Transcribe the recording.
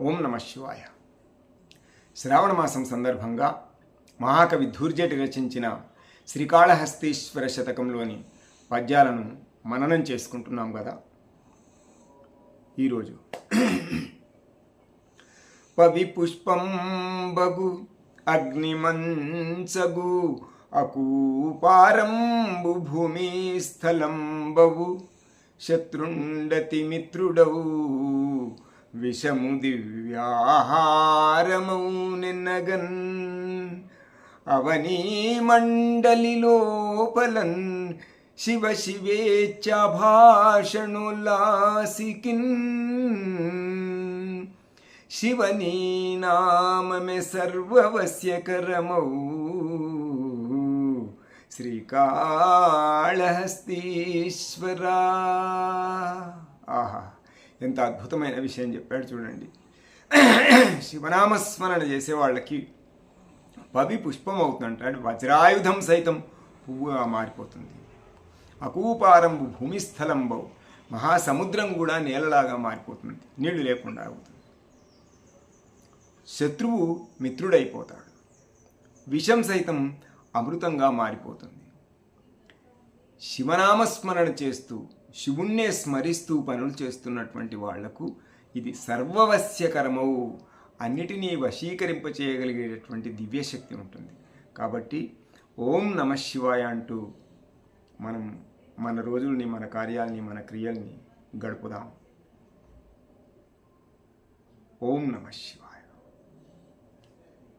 ఓం నమ శివాయ. శ్రావణ మాసం సందర్భంగా మహాకవి ధూర్జటి రచించిన శ్రీకాళహస్తీశ్వర శతకంలోని పద్యాలను మననం చేసుకుంటున్నాం కదా. ఈరోజు పవి పుష్పం బగు అగ్నిమంచగు అకూపారంబు భూమి స్థలంబవు శత్రుండతి మిత్రుడవు విషము దివ్యాహారమౌ నిన్నగన్. అవనీ మండలి లోపలన్ శివ శివేచ్ఛ భాషణులాసికిన్ శివనీ నామమే సర్వవశ్యకరమౌ. శ్రీకాళహస్తీశ్వరా. ఆహా. ఎంత అద్భుతమైన విషయం చెప్పాడు చూడండి. శివనామస్మరణ చేసే వాళ్ళకి పవి పుష్పం అవుతుందంటాడు వజ్రాయుధం సైతం పువ్వుగా మారిపోతుంది. అకూపారంబు భూమిస్థలంబవు. మహాసముద్రం కూడా నేలలాగా మారిపోతుంది. నీళ్ళు లేకుండా అవుతుంది. శత్రువు మిత్రుడైపోతాడు. విషం సైతం అమృతంగా మారిపోతుంది. శివనామస్మరణ చేస్తూ శివుణ్ణే స్మరిస్తూ పనులు చేస్తున్నటువంటి వాళ్ళకు ఇది సర్వవశ్యకరమవు. అన్నిటినీ వశీకరింపచేయగలిగేటటువంటి దివ్యశక్తి ఉంటుంది. కాబట్టి ఓం నమ శివాయ అంటూ మనం మన రోజుల్ని మన కార్యాలని మన క్రియల్ని గడుపుదాం. ఓం నమ శివాయ.